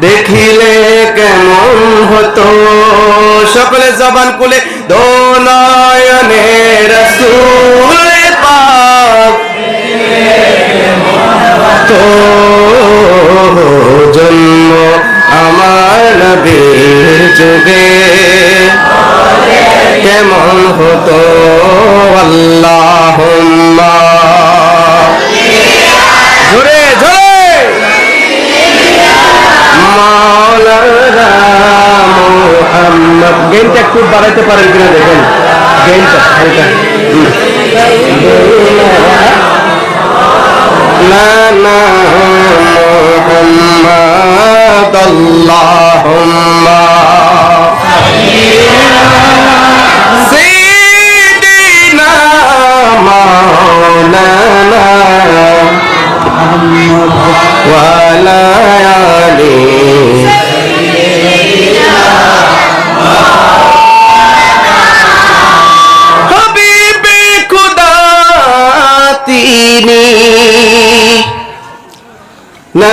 দেখিলে কেমন হতো? সকলে জবান কুলে দোনায়নে রসুল তো জন্ম আমার নবীর যুগে। কেমন হতো? আল্লাহ গেইনটা একটু বাড়াইতে পারেন কিনা দেখেন। গেইনটা হালকা। লানা মুহাম্মাদ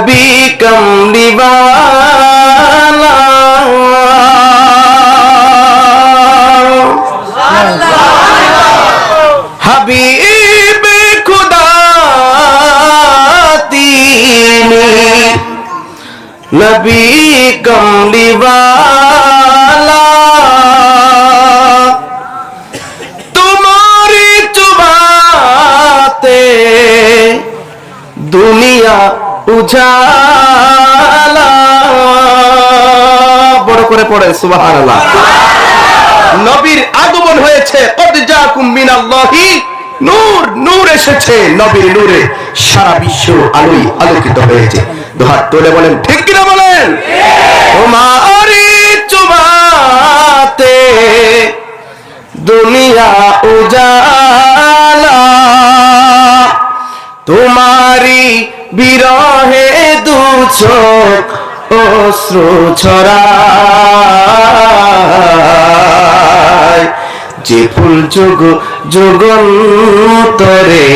নবী কমলিওয়ালা হাবিব খুদা তিনি নবী কমলিওয়ালা তোমারি চুবাতে দুনিয়া বড় করে পড়ে, সুবহানাল্লাহ। নবীর আগমন হয়েছে, কদ জাকুম মিনাল্লাহি, নূর নূর এসেছে, নবীর নূরে সারা বিশ্ব আলোই আলোকিত হয়েছে। দুহাত তোলে বলেন, ঠিক কিনা বলেন? ও মা চুমাতে চোখ অশ্রু ছড়ায়। যে ফুল যোগ, যোগন্তরে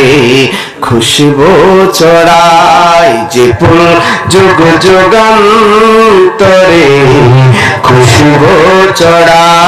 খুশবু চড়ায় যে ফুল যোগ, যোগান্তরে খুশবু চড়ায়